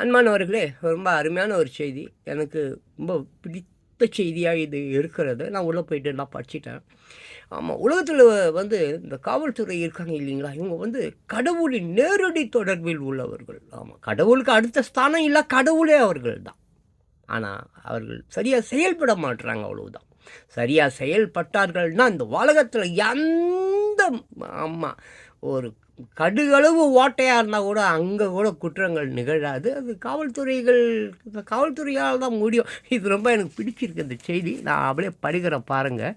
அன்பானவர்களே ரொம்ப அருமையான ஒரு செய்தி. எனக்கு ரொம்ப பிடித்த செய்தியாக இது இருக்கிறது. நான் உள்ளே போயிட்டு நான் படிச்சிட்டேன். ஆமாம் உலகத்தில் வந்து இந்த காவல்துறை இருக்காங்க இல்லைங்களா? இவங்க வந்து கடவுளின் நேரடி தொடர்பில் உள்ளவர்கள். ஆமாம் கடவுளுக்கு அடுத்த ஸ்தானம் இல்லை கடவுளே அவர்கள் தான் ஆனால் அவர்கள் சரியாக செயல்பட மாட்டுறாங்க அவ்வளவுதான். சரியாக செயல்பட்டார்கள்னா இந்த உலகத்தில் எந்த ஆமாம் ஒரு கடுகளவு ஓட்டையாக இருந்தால் கூட அங்கே கூட குற்றங்கள் நிகழாது. அது காவல்துறைகள் இந்த காவல்துறையால் தான் முடியும். இது ரொம்ப எனக்கு பிடிச்சிருக்கு இந்த செய்தி. நான் அப்படியே படிக்கிறேன் பாருங்கள்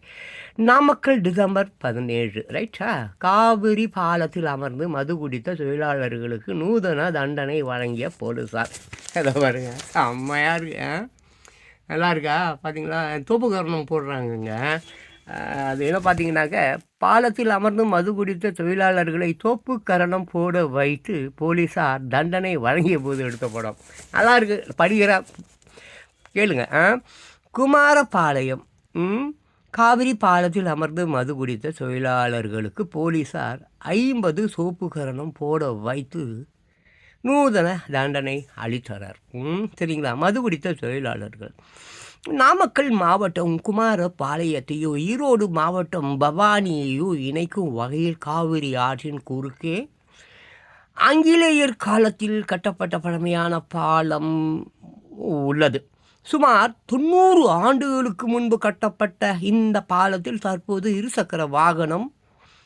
நாமக்கல் டிசம்பர் பதினேழு ரைட்டா காவிரி பாலத்தில் அமர்ந்து மது குடித்த தொழிலாளர்களுக்கு நூதன தண்டனை வழங்கிய போலீஸார் அதை பாருங்க. செம்மையாக இருக்கு நல்லா இருக்கா? பார்த்தீங்களா தோப்புக்கரணம் போடுறாங்கங்க. அது என்ன பார்த்தீங்கன்னாக்க பாலத்தில் அமர்ந்து மது குடித்த தொழிலாளர்களை தோப்பு கரணம் போட வைத்து போலீஸார் தண்டனை வழங்கிய போது எடுத்த படம். நல்லா இருக்குது படிக்கிற கேளுங்க. ஆ? குமாரபாளையம். ம், காவிரி பாலத்தில் அமர்ந்து மது குடித்த தொழிலாளர்களுக்கு போலீஸார் ஐம்பது சோப்பு கரணம் போட வைத்து நூதன தண்டனை அளித்தனர். ம், சரிங்களா? மது குடித்த தொழிலாளர்கள். நாமக்கல் மாவட்டம் குமாரபாளையத்தையும் ஈரோடு மாவட்டம் பவானியையும் இணைக்கும் வகையில் காவிரி ஆற்றின் குறுக்கே ஆங்கிலேயர் காலத்தில் கட்டப்பட்ட பழமையான பாலம் உள்ளது. சுமார் தொண்ணூறு ஆண்டுகளுக்கு முன்பு கட்டப்பட்ட இந்த பாலத்தில் தற்போது இருசக்கர வாகனம்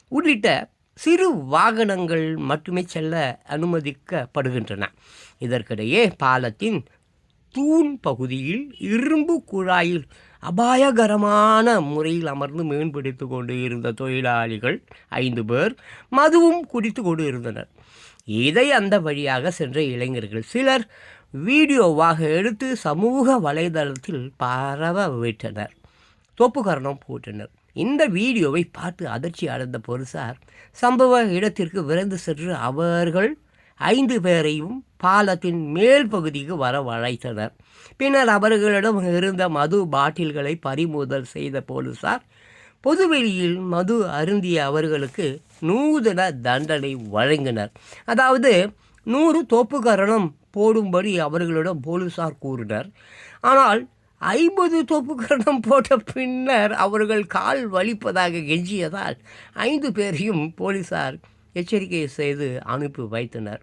உள்ளிட்ட சிறு வாகனங்கள் மட்டுமே செல்ல அனுமதிக்கப்படுகின்றன. இதற்கிடையே பாலத்தின் தூண் பகுதியில் இரும்பு குழாயில் அபாயகரமான முறையில் அமர்ந்து மீன்பிடித்து கொண்டு இருந்த தொழிலாளிகள் ஐந்து பேர் மதுவும் குடித்து கொண்டு இருந்தனர். இதை அந்த வழியாக சென்ற இளைஞர்கள் சிலர் வீடியோவாக எடுத்து சமூக வலைதளத்தில் பரவ விட்டனர். தொப்புக்கரணம் போட்டனர். இந்த வீடியோவை பார்த்து அதிர்ச்சி அடைந்த போலீசார் சம்பவ இடத்திற்கு விரைந்து சென்று அவர்கள் ஐந்து பேரையும் பாலத்தின் மேல் பகுதிக்கு வரவழைத்தனர் பின்னர் அவர்களிடம் இருந்த மது பாட்டில்களை பறிமுதல் செய்த போலீசார் பொதுவெளியில் மது அருந்திய அவர்களுக்கு நூதன தண்டனை வழங்கினர். அதாவது நூறு தோப்புக்கரணம் போடும்படி அவர்களிடம் போலீசார் கூறினர். ஆனால் ஐம்பது தோப்புக்கரணம் போட்ட பின்னர் அவர்கள் கால் வலிப்பதாக கெஞ்சியதால் ஐந்து பேரையும் போலீசார் எச்சரிக்கை செய்து அனுப்பி வைத்தனர்.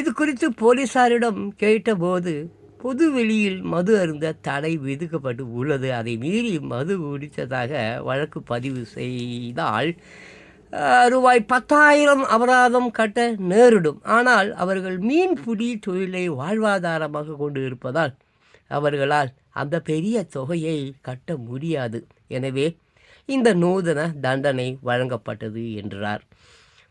இது குறித்து போலீசாரிடம் கேட்டபோது பொது வெளியில் மது அருந்த தடை விதிக்கப்பட்டு உள்ளது. அதை மீறி மது குடித்ததாக வழக்கு பதிவு செய்தால் ரூபாய் பத்தாயிரம் அபராதம் கட்ட நேரிடும். ஆனால் அவர்கள் மீன்பிடி தொழிலை வாழ்வாதாரமாக கொண்டு இருப்பதால் அவர்களால் அந்த பெரிய தொகையை கட்ட முடியாது. எனவே இந்த நூதன தண்டனை வழங்கப்பட்டது என்றார்.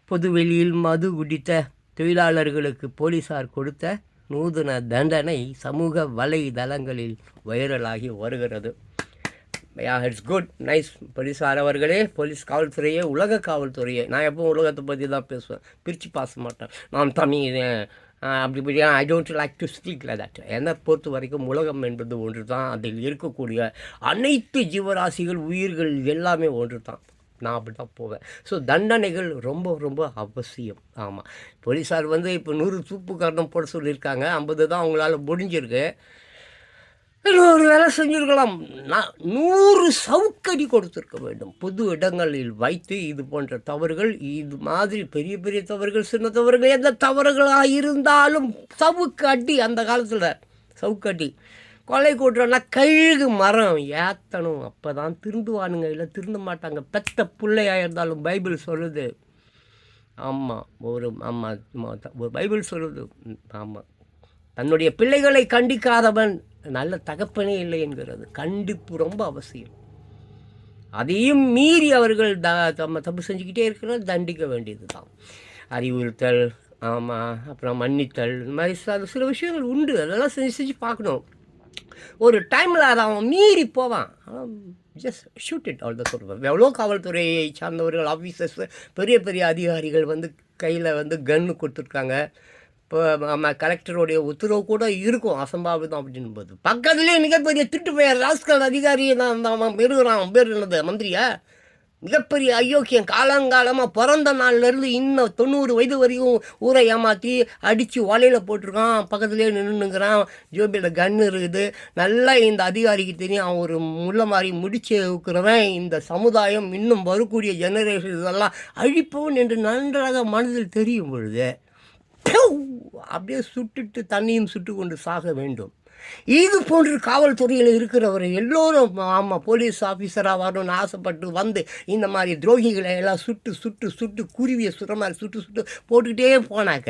பொதுவெளியில் மது குடித்த தொழிலாளர்களுக்கு போலீசார் கொடுத்த நூதன தண்டனை சமூக வலைதளங்களில் வைரலாகி வருகிறது. யா இட்ஸ் குட் நைஸ் போலீஸார் அவர்களே போலீஸ் காவல்துறையே உலக காவல்துறையே. நான் எப்பவும் உலகத்தை பற்றி தான் பேசுவேன். பிரித்து பேச மாட்டேன். நான் தமிழ் அப்படி இப்படி I don't like to speak like that என்னை பொறுத்த வரைக்கும் உலகம் என்பது ஒன்று தான் அதில் இருக்கக்கூடிய அனைத்து ஜீவராசிகள் உயிர்கள் எல்லாமே ஒன்று தான் நான் அப்படி தான் போவேன். ஸோ தண்டனைகள் ரொம்ப ரொம்ப அவசியம். ஆமாம் போலீஸார் வந்து இப்போ நூறு தூப்பு காரணம் போட சொல்லியிருக்காங்க. ஐம்பது தான் அவங்களால முடிஞ்சிருக்கு. ஒரு வேலை செஞ்சிருக்கலாம். நான் நூறு சவுக்கடி கொடுத்துருக்க வேண்டும். பொது இடங்களில் வைத்து இது போன்ற தவறுகள் இது மாதிரி பெரிய பெரிய தவறுகள் சின்ன தவறுகள் எந்த தவறுகளாக இருந்தாலும் சவுக்கு அடி அந்த காலத்தில். சவுக்கடி. கொலை கூட்டுறோம்னா கழுகு மரம். ஏத்தணும் அப்போ தான் திருந்துவானுங்க. இல்லை திருந்த மாட்டாங்க. பெத்த பிள்ளையாக இருந்தாலும் பைபிள் சொல்லுது. ஆமாம் ஒரு ஆமாம் ஒரு பைபிள் சொல்லுது. ஆமாம் தன்னுடைய பிள்ளைகளை கண்டிக்காதவன் நல்ல தகப்பனே இல்லை என்கிறது. கண்டிப்பு ரொம்ப அவசியம். அதையும் மீறி அவர்கள் த தம்ம தப்பு செஞ்சுக்கிட்டே இருக்கிற தண்டிக்க வேண்டியது தான் அறிவுறுத்தல் ஆமாம் அப்புறம் மன்னித்தல். இந்த மாதிரி சில சில விஷயங்கள் உண்டு. அதெல்லாம் செஞ்சு செஞ்சு பார்க்கணும். ஒரு டைமில் அதை அவன் மீறி போவான். Just shoot it all the சொல்லுவேன் எவ்வளோ காவல்துறையை சார்ந்தவர்கள் ஆஃபீஸர்ஸ் பெரிய பெரிய அதிகாரிகள் வந்து கையில் வந்து கன்று கொடுத்துருக்காங்க. இப்போ நம்ம கலெக்டருடைய உத்தரவு கூட இருக்கும். அசம்பாவிதம் அப்படின்னும் போது பக்கத்துலேயே மிகப்பெரிய திட்டு பெயர் ராஸ்கல் அதிகாரி நான் அவன் பெறுகிறான் பேர் என்னது? மந்திரியா? மிகப்பெரிய அயோக்கியம் காலங்காலமாக பிறந்த நாள்லேருந்து இன்னும் தொண்ணூறு வயது வரையும் ஊரை ஏமாற்றி அடித்து வலையில் போட்டிருக்கான். பக்கத்துலேயே நின்றுங்கிறான் ஜோபியில் கன் இருக்குது. நல்லா இந்த அதிகாரிக்கு தெரியும். அவன் ஒரு முள்ள மாதிரி முடிச்சு இருக்கிறவன் இந்த சமுதாயம் இன்னும் வரக்கூடிய ஜெனரேஷன் இதெல்லாம் அழிப்பவன் என்று நன்றாக மனதில் தெரியும் பொழுது அப்படியே சுட்டுட்டு தண்ணியும் சுட்டு கொண்டு சாக வேண்டும். இது போன்று காவல்துறையில் இருக்கிறவர் எல்லோரும் ஆமாம் போலீஸ் ஆஃபீஸராக வரணும்னு ஆசைப்பட்டு வந்து இந்த மாதிரி துரோகிகளை எல்லாம் சுட்டு சுட்டு சுட்டு குருவியை சுடுற மாதிரி சுட்டு சுட்டு போட்டுக்கிட்டே போனாக்க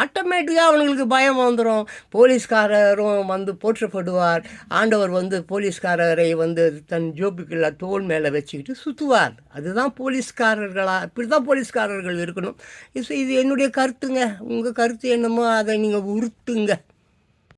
ஆட்டோமேட்டிக்காக அவங்களுக்கு பயம் வந்துடும் போலீஸ்காரரும் வந்து போற்றப்படுவார். ஆண்டவர் வந்து போலீஸ்காரரை வந்து தன் ஜோப்புக்குள்ள தோல் மேலே வச்சுக்கிட்டு சுற்றுவார் அதுதான் போலீஸ்காரர்களாக இப்படி தான் போலீஸ்காரர்கள் இருக்கணும். இது இது என்னுடைய கருத்துங்க. உங்கள் கருத்து என்னமோ அதை நீங்கள் உறுத்துங்க